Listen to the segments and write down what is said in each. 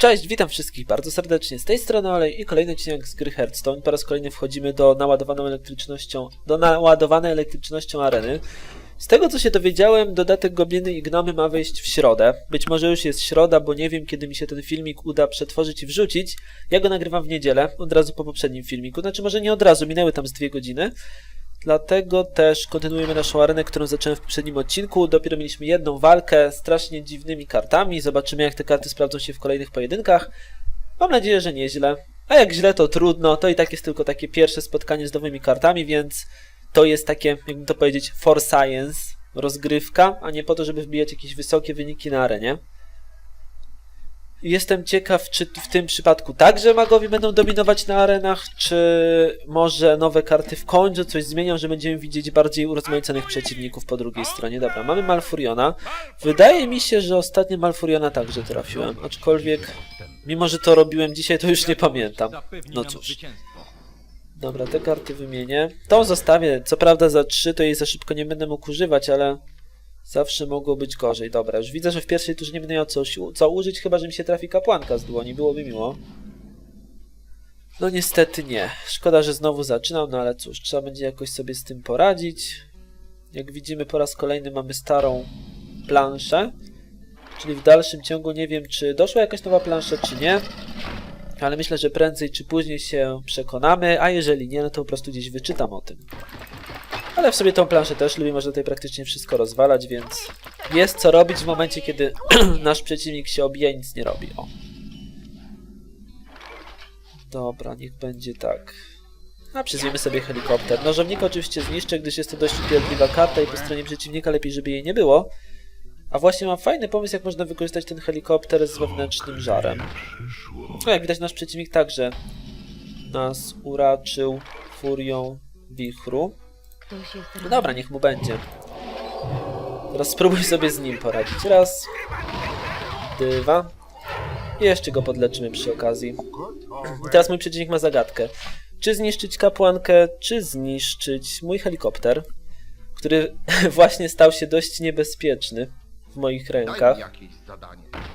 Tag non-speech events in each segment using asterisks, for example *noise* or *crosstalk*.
Cześć, witam wszystkich bardzo serdecznie z tej strony Olej i kolejny odcinek z gry Hearthstone. Po raz kolejny wchodzimy do naładowaną elektrycznością, do naładowanej elektrycznością areny. Z tego co się dowiedziałem, dodatek Gobliny i Gnomy ma wejść w środę. Być może już jest środa, bo nie wiem kiedy mi się ten filmik uda przetworzyć i wrzucić. Ja go nagrywam w niedzielę, od razu po poprzednim filmiku. Znaczy może nie od razu, minęły tam z dwie godziny. Dlatego też kontynuujemy naszą arenę, którą zacząłem w poprzednim odcinku. Dopiero mieliśmy jedną walkę strasznie dziwnymi kartami. Zobaczymy, jak te karty sprawdzą się w kolejnych pojedynkach. Mam nadzieję, że nieźle. A jak źle, to trudno. To i tak jest tylko takie pierwsze spotkanie z nowymi kartami, więc to jest takie, jakby to powiedzieć, for science, rozgrywka, a nie po to, żeby wbijać jakieś wysokie wyniki na arenie. Jestem ciekaw, czy w tym przypadku także magowie będą dominować na arenach, czy może nowe karty w końcu coś zmienią, że będziemy widzieć bardziej urozmaiconych przeciwników po drugiej stronie. Dobra, mamy Malfuriona. Wydaje mi się, że ostatnio Malfuriona także trafiłem, aczkolwiek mimo, że to robiłem dzisiaj, to już nie pamiętam. No cóż. Dobra, te karty wymienię. Tą zostawię, co prawda za 3 to jej za szybko nie będę mógł używać, ale zawsze mogło być gorzej. Dobra, już widzę, że w pierwszej turze nie będę miał co, co użyć, chyba że mi się trafi kapłanka z dłoni, byłoby miło. No niestety nie. Szkoda, że znowu zaczynam, no ale cóż, trzeba będzie jakoś sobie z tym poradzić. Jak widzimy po raz kolejny mamy starą planszę, czyli w dalszym ciągu nie wiem, czy doszła jakaś nowa plansza, czy nie. Ale myślę, że prędzej czy później się przekonamy, a jeżeli nie, no to po prostu gdzieś wyczytam o tym. Ale w sobie tą planszę też lubię, można tutaj praktycznie wszystko rozwalać, więc jest co robić w momencie, kiedy *clears throat* nasz przeciwnik się obija i nic nie robi. O. Dobra, niech będzie tak. A przyzwiemy sobie helikopter. Nożownika oczywiście zniszczę, gdyż jest to dość upierdliwa karta i po stronie przeciwnika lepiej, żeby jej nie było. A właśnie mam fajny pomysł, jak można wykorzystać ten helikopter z wewnętrznym żarem. No jak widać, nasz przeciwnik także nas uraczył furią wichru. No dobra, niech mu będzie. Teraz spróbuj sobie z nim poradzić. Raz, dwa. I jeszcze go podleczymy przy okazji. I teraz mój przeciwnik ma zagadkę. Czy zniszczyć kapłankę, czy zniszczyć mój helikopter, który *laughs* właśnie stał się dość niebezpieczny w moich rękach.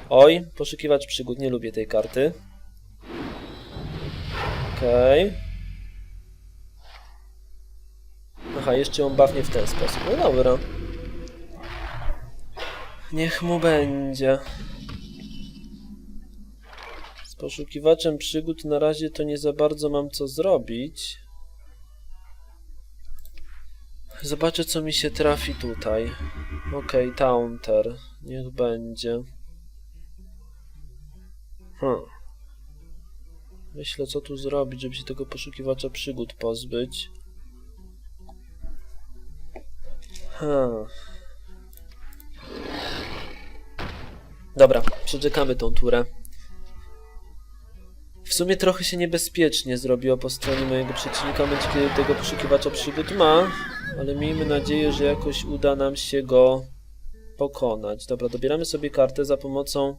Oj, poszukiwacz przygód, nie lubię tej karty. Okej. Aha, jeszcze ją bawnie w ten sposób. No dobra. Niech mu będzie. Z poszukiwaczem przygód na razie to nie za bardzo mam co zrobić. Zobaczę co mi się trafi tutaj. Okej, Taunter. Niech będzie. Hmm. Myślę, co tu zrobić, żeby się tego poszukiwacza przygód pozbyć. Hmm. Dobra, przeczekamy tą turę. W sumie trochę się niebezpiecznie zrobiło po stronie mojego przeciwnika, momencie kiedy tego poszukiwacza przygód ma, ale miejmy nadzieję, że jakoś uda nam się go pokonać. Dobra, dobieramy sobie kartę za pomocą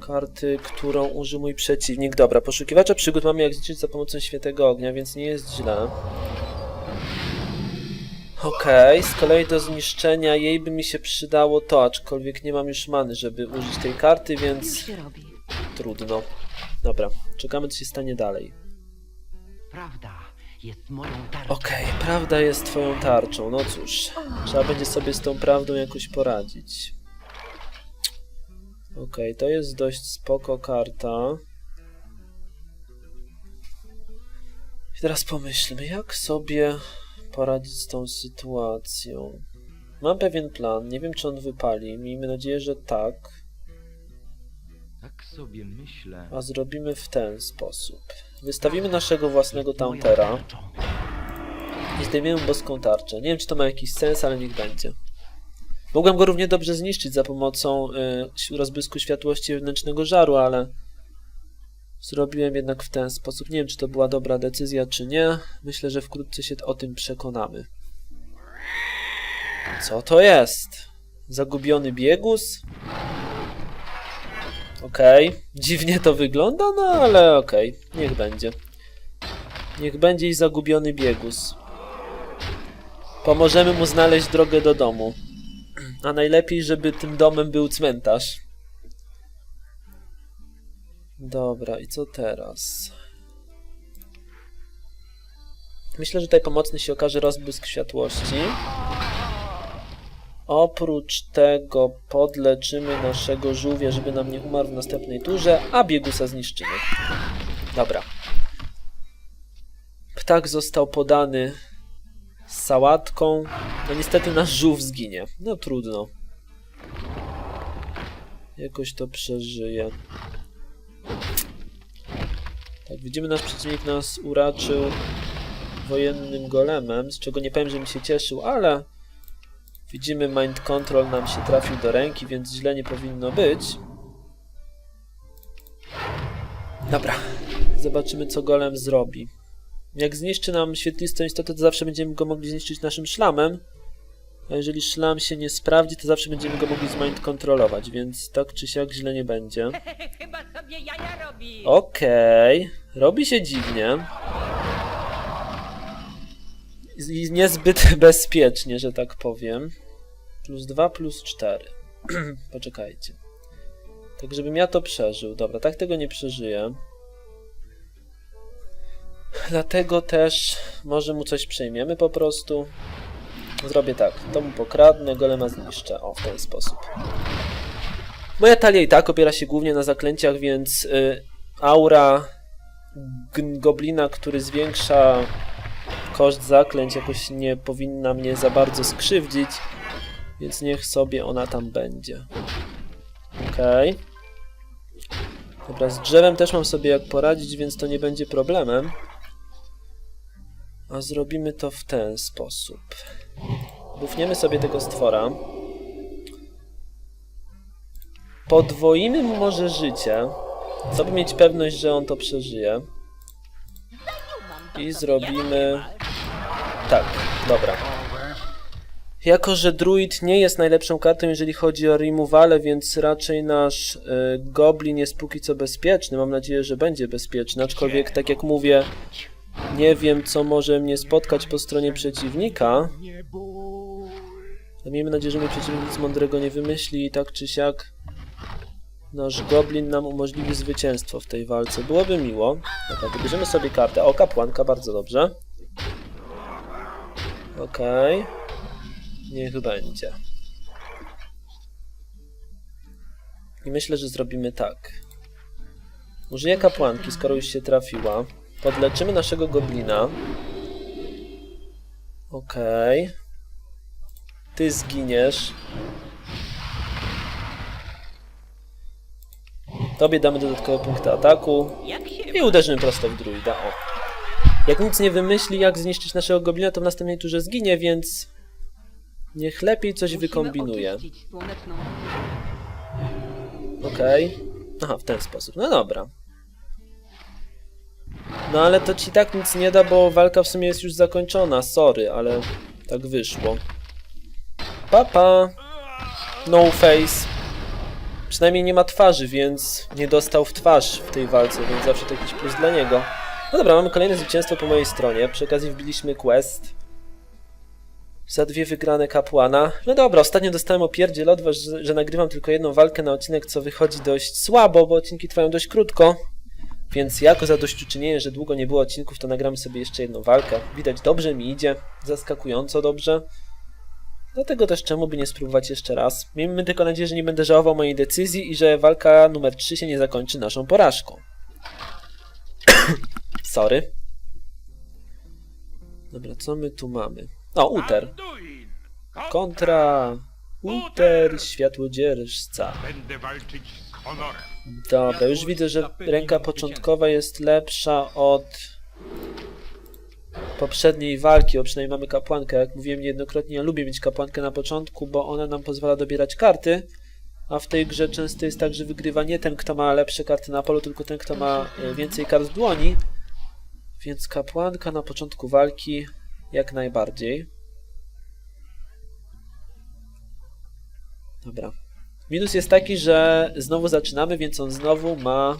karty, którą użył mój przeciwnik. Dobra, poszukiwacza przygód mamy jak zliczyć za pomocą świętego ognia, więc nie jest źle. Okej, z kolei do zniszczenia jej by mi się przydało to, aczkolwiek nie mam już many, żeby użyć tej karty, więc trudno. Dobra, czekamy co się stanie dalej. Prawda jest moją tarczą. Okej, prawda jest twoją tarczą. No cóż, trzeba będzie sobie z tą prawdą jakoś poradzić. Okej, to jest dość spoko karta. I teraz pomyślmy, jak sobie poradzić z tą sytuacją. Mam pewien plan, nie wiem czy on wypali. Miejmy nadzieję, że tak. Tak sobie myślę. A zrobimy w ten sposób. Wystawimy naszego własnego tauntera. I zdejmiemy boską tarczę. Nie wiem, czy to ma jakiś sens, ale niech będzie. Mogłem go równie dobrze zniszczyć za pomocą y, rozbłysku światłości wewnętrznego żaru, ale zrobiłem jednak w ten sposób. Nie wiem, czy to była dobra decyzja, czy nie. Myślę, że wkrótce się o tym przekonamy. Co to jest? Zagubiony biegus? Okej, dziwnie to wygląda, no ale okej, niech będzie. Niech będzie i zagubiony biegus. Pomożemy mu znaleźć drogę do domu. A najlepiej, żeby tym domem był cmentarz. Dobra, i co teraz? Myślę, że tutaj pomocny się okaże rozbłysk światłości. Oprócz tego podleczymy naszego żółwia, żeby nam nie umarł w następnej turze, a biegusa zniszczymy. Dobra. Ptak został podany z sałatką. No niestety nasz żółw zginie. No trudno. Jakoś to przeżyje. Tak, widzimy, nasz przeciwnik nas uraczył wojennym golemem, z czego nie powiem, że mi się cieszył, ale widzimy, Mind Control nam się trafił do ręki, więc źle nie powinno być. Dobra, zobaczymy, co golem zrobi. Jak zniszczy nam świetlistą istotę, to zawsze będziemy go mogli zniszczyć naszym szlamem. A jeżeli szlam się nie sprawdzi, to zawsze będziemy go mogli z mind kontrolować, więc tak czy siak źle nie będzie. *laughs* Chyba sobie jaja robi. Okej, robi się dziwnie. I niezbyt *laughs* bezpiecznie, że tak powiem. Plus 2, plus 4. *clears throat* Poczekajcie. Tak, żebym ja to przeżył. Dobra, tak tego nie przeżyję. Dlatego też może mu coś przejmiemy po prostu. Zrobię tak, to mu pokradnę, golema zniszczę. O, w ten sposób. Moja talia i tak opiera się głównie na zaklęciach, więc y, aura goblina, który zwiększa koszt zaklęć, jakoś nie powinna mnie za bardzo skrzywdzić, więc niech sobie ona tam będzie. Okej. Dobra, z drzewem też mam sobie jak poradzić, więc to nie będzie problemem. A zrobimy to w ten sposób. Bufniemy sobie tego stwora. Podwoimy mu może życie, co by mieć pewność, że on to przeżyje. I zrobimy... Tak, dobra. Jako, że druid nie jest najlepszą kartą, jeżeli chodzi o removale, więc raczej nasz y, goblin jest póki co bezpieczny. Mam nadzieję, że będzie bezpieczny, aczkolwiek, tak jak mówię, nie wiem, co może mnie spotkać po stronie przeciwnika. Miejmy nadzieję, że mój przeciwnik nic mądrego nie wymyśli i tak czy siak nasz goblin nam umożliwi zwycięstwo w tej walce. Byłoby miło. Dobra, wybierzemy sobie kartę. O, kapłanka, bardzo dobrze. Okej. Niech będzie. I myślę, że zrobimy tak. Użyję kapłanki, skoro już się trafiła. Podleczymy naszego goblina. Okej. Ty zginiesz. Tobie damy dodatkowe punkty ataku. I uderzymy prosto w druida. O. Jak nic nie wymyśli, jak zniszczyć naszego goblina, to w następnej turze zginie, więc niech lepiej coś Musimy wykombinuje. Okej. Aha, w ten sposób. No dobra. No ale to ci tak nic nie da, bo walka w sumie jest już zakończona. Sorry, ale tak wyszło. Papa. No face. Przynajmniej nie ma twarzy, więc nie dostał w twarz w tej walce, więc zawsze to jakiś plus dla niego. No dobra, mamy kolejne zwycięstwo po mojej stronie. Przy okazji wbiliśmy quest. Za dwie wygrane kapłana. No dobra, ostatnio dostałem opierdziel od że, że nagrywam tylko jedną walkę na odcinek, co wychodzi dość słabo, bo odcinki trwają dość krótko. Więc jako zadośćuczynienie, że długo nie było odcinków, to nagramy sobie jeszcze jedną walkę. Widać, dobrze mi idzie, zaskakująco dobrze. Dlatego też czemu by nie spróbować jeszcze raz. Miejmy tylko nadzieję, że nie będę żałował mojej decyzji i że walka numer 3 się nie zakończy naszą porażką. *coughs* Sorry. Dobra, co my tu mamy? O, Uter. Kontra Uter Światłodzierżca. Będę walczyć. Dobra, już widzę, że ręka początkowa jest lepsza od poprzedniej walki, o przynajmniej mamy kapłankę. Jak mówiłem niejednokrotnie, ja lubię mieć kapłankę na początku, bo ona nam pozwala dobierać karty, a w tej grze często jest tak, że wygrywa nie ten, kto ma lepsze karty na polu, tylko ten, kto ma e, więcej kart w dłoni. Więc kapłanka na początku walki jak najbardziej. Dobra. Minus jest taki, że znowu zaczynamy, więc on znowu ma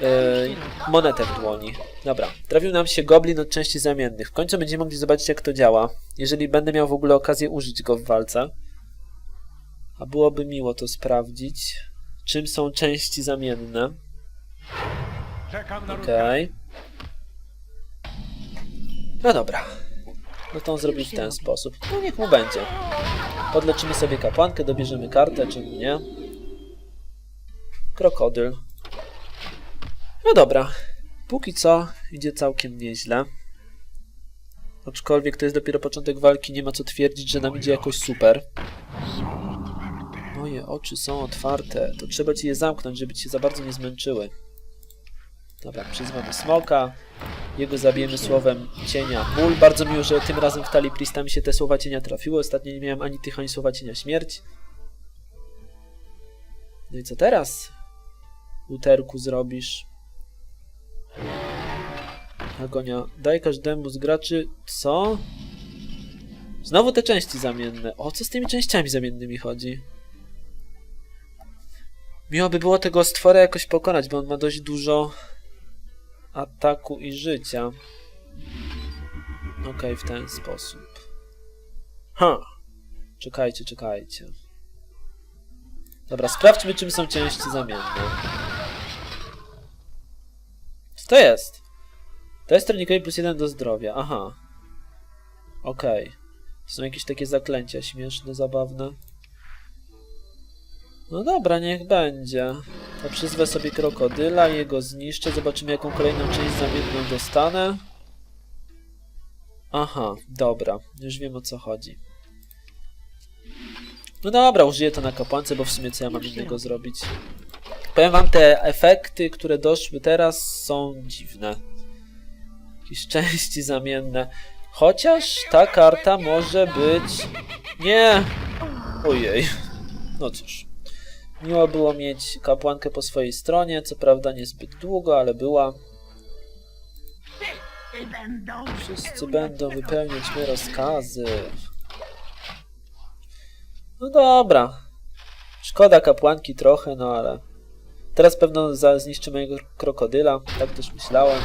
e, monetę w dłoni. Dobra, trafił nam się goblin od części zamiennych. W końcu będziemy mogli zobaczyć, jak to działa. Jeżeli będę miał w ogóle okazję użyć go w walce. A byłoby miło to sprawdzić. czym są części zamienne. Okej. No dobra. No to on w ten sposób. No niech mu będzie. Podleczymy sobie kapłankę, dobierzemy kartę, czemu nie. Krokodyl. No dobra. Póki co idzie całkiem nieźle. Aczkolwiek to jest dopiero początek walki, nie ma co twierdzić, że nam idzie jakoś super. Moje oczy są otwarte. To trzeba ci je zamknąć, żeby ci się za bardzo nie zmęczyły. Dobra, przyzwamy smoka. Jego zabijemy słowem cienia ból. Bardzo miło, że tym razem w talii Prista mi się te słowa cienia trafiły. Ostatnio nie miałem ani tych, ani słowa cienia śmierć. No i co teraz? Uterku zrobisz. Agonia. Daj każdemu z graczy... Co? Znowu te części zamienne. O co z tymi częściami zamiennymi chodzi? Miło by było tego stwora jakoś pokonać, bo on ma dość dużo ataku i życia. Okej, w ten sposób. Ha! Czekajcie, czekajcie. Dobra, sprawdźmy, czym są części zamienne. Co to jest? To jest tronikowi plus jeden do zdrowia. Aha. Okej. Są jakieś takie zaklęcia śmieszne, zabawne. No dobra, niech będzie. To przyzwę sobie krokodyla, jego zniszczę. Zobaczymy, jaką kolejną część zamienną dostanę. Aha, dobra. Już wiem o co chodzi. No dobra, użyję to na kapłance, bo w sumie co ja mam innego zrobić. Powiem wam, te efekty, które doszły teraz są dziwne. Jakieś części zamienne. Chociaż ta karta może być... Nie! Ojej. No cóż. Miło było mieć kapłankę po swojej stronie, co prawda niezbyt długo, ale była. Wszyscy będą wypełniać me rozkazy. No dobra. Szkoda kapłanki trochę, no ale... Teraz pewno zniszczy mojego krokodyla, tak też myślałem.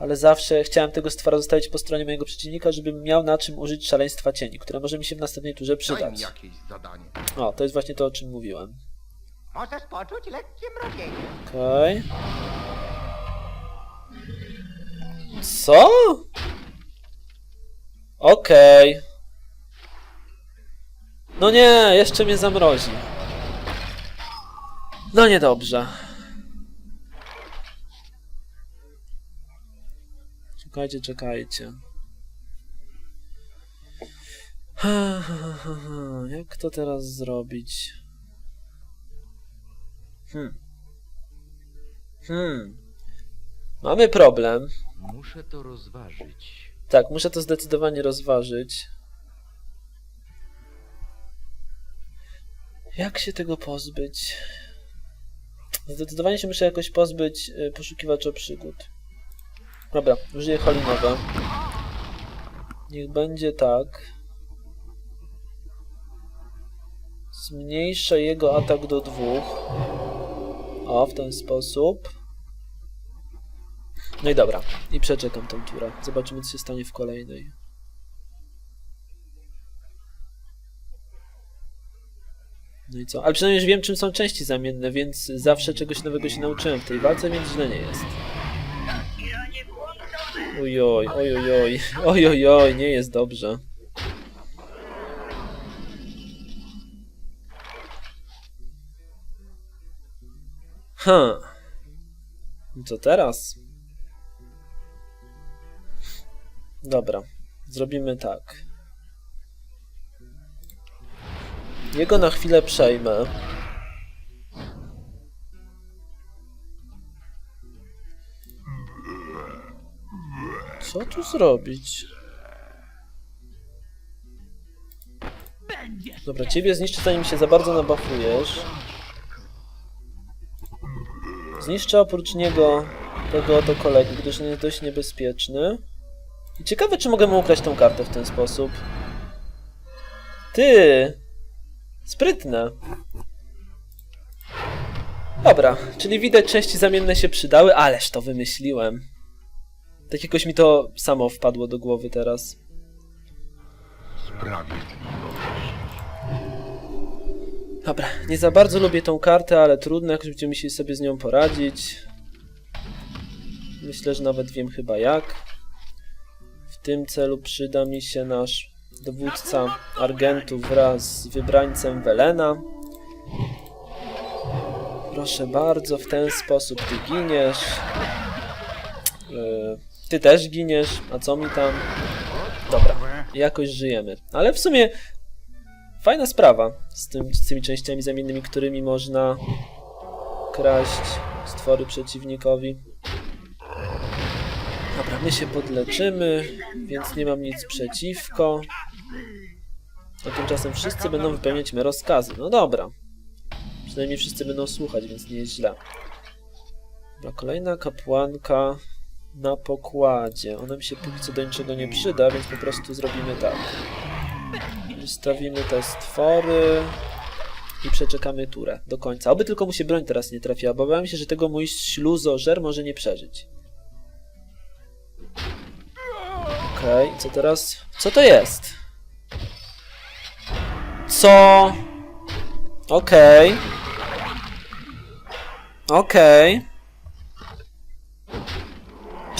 Ale zawsze chciałem tego stwora zostawić po stronie mojego przeciwnika, żebym miał na czym użyć szaleństwa cieni, które może mi się w następnej turze Daj przydać. mi jakieś zadanie. O, to jest właśnie to, o czym mówiłem. Możesz poczuć lekkie mrowienie. Okej. Co? Okej. No nie, jeszcze mnie zamrozi. No niedobrze. Czekajcie, czekajcie. Ha, ha, ha, ha. Jak to teraz zrobić? Hmm. Hmm. Mamy problem. Muszę to rozważyć. Tak, muszę to zdecydowanie rozważyć. Jak się tego pozbyć? Zdecydowanie się muszę jakoś pozbyć y, poszukiwacza przygód. Dobra, użyję halinowe. Niech będzie tak. Zmniejszę jego atak do dwóch. O, w ten sposób. No i dobra. I przeczekam tą turę. Zobaczymy, co się stanie w kolejnej. No i co? Ale przynajmniej już wiem, czym są części zamienne, więc zawsze czegoś nowego się nauczyłem w tej walce, więc źle nie jest. Ojoj, ojojoj, ojojoj, nie jest dobrze. I co teraz? Dobra, zrobimy tak. Jego na chwilę przejmę. Co tu zrobić? Dobra, ciebie zniszczę zanim się za bardzo nabafujesz. Zniszczę oprócz niego tego oto kolegi, gdyż on jest dość niebezpieczny. I ciekawe, czy mogę mu ukraść tą kartę w ten sposób. Ty! Sprytne. Dobra, czyli widać części zamienne się przydały, ależ to wymyśliłem. Tak jakoś mi to samo wpadło do głowy teraz. Dobra, nie za bardzo lubię tą kartę, ale trudno, jakoś będziemy musieli sobie z nią poradzić. Myślę, że nawet wiem chyba jak. W tym celu przyda mi się nasz dowódca Argentu wraz z wybrańcem Welena. Proszę bardzo, w ten sposób ty giniesz. Yy, Ty też giniesz, a co mi tam? Dobra, jakoś żyjemy. Ale w sumie fajna sprawa z, tym, z tymi częściami zamiennymi, którymi można kraść stwory przeciwnikowi. Dobra, my się podleczymy, więc nie mam nic przeciwko. A tymczasem wszyscy będą wypełniać me rozkazy. No dobra. Przynajmniej wszyscy będą słuchać, więc nie jest źle. Dobra, kolejna kapłanka na pokładzie. Ona mi się póki co do niczego nie przyda, więc po prostu zrobimy tak. Wystawimy te stwory i przeczekamy turę do końca. Oby tylko mu się broń teraz nie trafiła, bo się, że tego mój śluzożer może nie przeżyć. Okej, co teraz? Co to jest? Co? Okej. Okej. Czy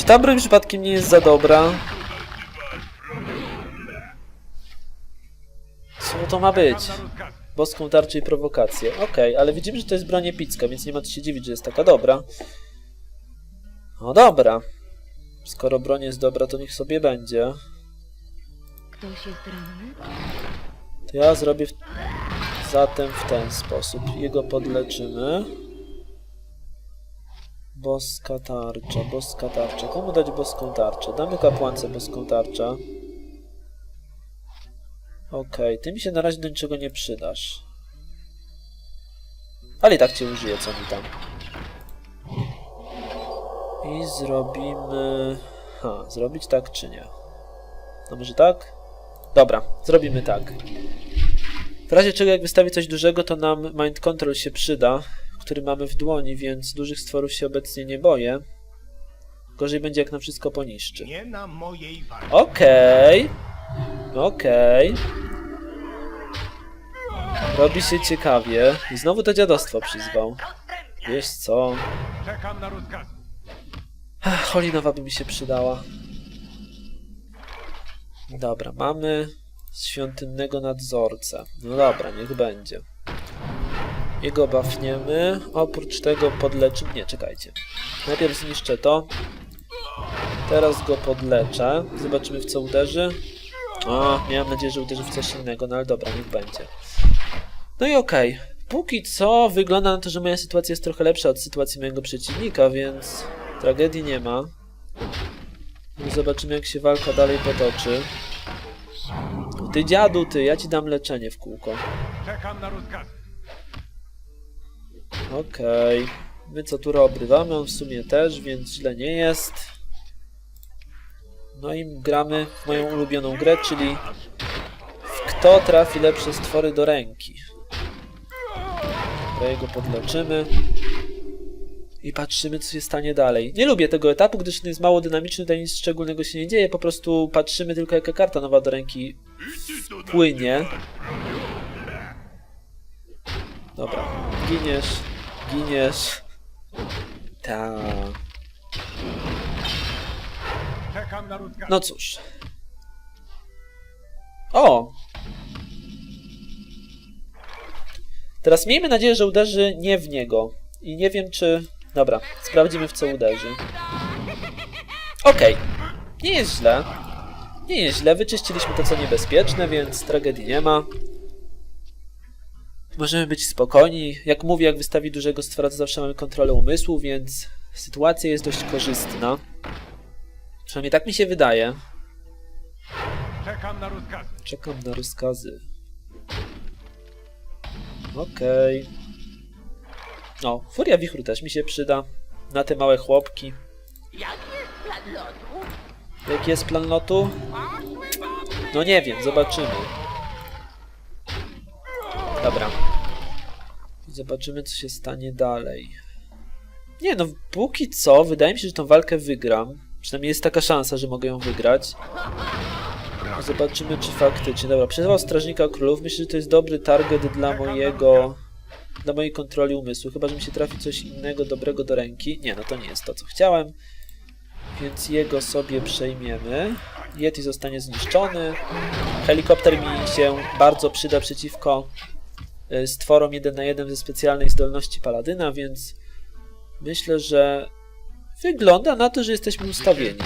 ta broń przypadkiem nie jest za dobra? Co to ma być? Boską tarczę i prowokację. Okej, ale widzimy, że to jest broń epicka, więc nie ma co się dziwić, że jest taka dobra. No dobra. Skoro broń jest dobra, to niech sobie będzie. Ktoś jest ranny? To ja zrobię w... zatem w ten sposób. Jego podleczymy. Boska tarcza, boska tarcza. Komu dać boską tarczę? Damy kapłance boską tarczę. Okej, ty mi się na razie do niczego nie przydasz. Ale i tak cię użyję, co mi tam. I zrobimy... Ha, zrobić tak czy nie? No może tak? Dobra, zrobimy tak. W razie czego jak wystawię coś dużego, to nam Mind Control się przyda, który mamy w dłoni, więc dużych stworów się obecnie nie boję. Gorzej będzie jak nam wszystko poniszczy. Nie na mojej walce. Okej. Okej. Robi się ciekawie. I znowu to dziadostwo przyzwał. Wiesz co? Czekam na rozkazy. Ach, Holinowa by mi się przydała. Dobra, mamy świątynnego nadzorcę. No dobra, niech będzie. Jego bafniemy. Oprócz tego podleczymy. Nie, czekajcie. Najpierw zniszczę to. Teraz go podleczę. Zobaczymy w co uderzy. O, miałem nadzieję, że uderzy w coś innego, no ale dobra, niech będzie. No i okej. Póki co wygląda na to, że moja sytuacja jest trochę lepsza od sytuacji mojego przeciwnika, więc tragedii nie ma. Zobaczymy jak się walka dalej potoczy. Ty dziadu, ty, ja ci dam leczenie w kółko. Czekam na rozkazy. Okej. My co tu obrywamy, on w sumie też, więc źle nie jest. No i gramy w moją ulubioną grę, czyli w kto trafi lepsze stwory do ręki. Dobra, jego podleczymy. I patrzymy, co się stanie dalej. Nie lubię tego etapu, gdyż on jest mało dynamiczny, tutaj nic szczególnego się nie dzieje. Po prostu patrzymy tylko, jaka karta nowa do ręki płynie. Dobra, giniesz, giniesz. Ta. No cóż. O! Teraz miejmy nadzieję, że uderzy nie w niego. I nie wiem, czy... Dobra, sprawdzimy, w co uderzy. Okej. Nie jest źle. Nie jest źle. Wyczyściliśmy to, co niebezpieczne, więc tragedii nie ma. Możemy być spokojni. Jak mówię, jak wystawi dużego stwora, to zawsze mamy kontrolę umysłu, więc sytuacja jest dość korzystna. Przynajmniej tak mi się wydaje. Czekam na rozkazy. Czekam na rozkazy. Okej. O, furia wichru też mi się przyda. Na te małe chłopki. Jaki jest plan lotu? No nie wiem, zobaczymy. Dobra. Zobaczymy, co się stanie dalej. Nie no, póki co, wydaje mi się, że tą walkę wygram. Przynajmniej jest taka szansa, że mogę ją wygrać. Zobaczymy, czy faktycznie. Dobra, przyzwał Strażnika Królów. Myślę, że to jest dobry target dla mojego... Dla mojej kontroli umysłu. Chyba, że mi się trafi coś innego, dobrego do ręki. Nie, no to nie jest to, co chciałem. Więc jego sobie przejmiemy. Yeti zostanie zniszczony. Helikopter mi się bardzo przyda przeciwko y, stworom 1 na 1 ze specjalnej zdolności Paladyna, więc myślę, że wygląda na to, że jesteśmy ustawieni.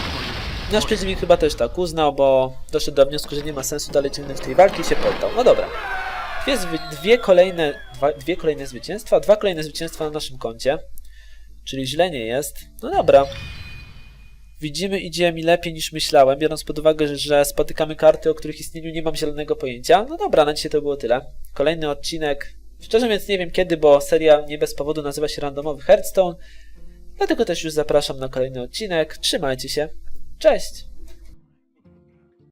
Nasz przeciwnik chyba też tak uznał, bo doszedł do wniosku, że nie ma sensu dalej ciągnąć tej walki i się poddał. No dobra. Dwie, dwie, kolejne, dwa, dwie kolejne zwycięstwa, dwa kolejne zwycięstwa na naszym koncie. Czyli źle nie jest. No dobra. Widzimy, idzie mi lepiej niż myślałem, biorąc pod uwagę, że, że spotykamy karty, o których istnieniu nie mam zielonego pojęcia. No dobra, na dzisiaj to było tyle. Kolejny odcinek. Szczerze mówiąc nie wiem kiedy, bo seria nie bez powodu nazywa się Randomowy Hearthstone. Dlatego też już zapraszam na kolejny odcinek. Trzymajcie się. Cześć!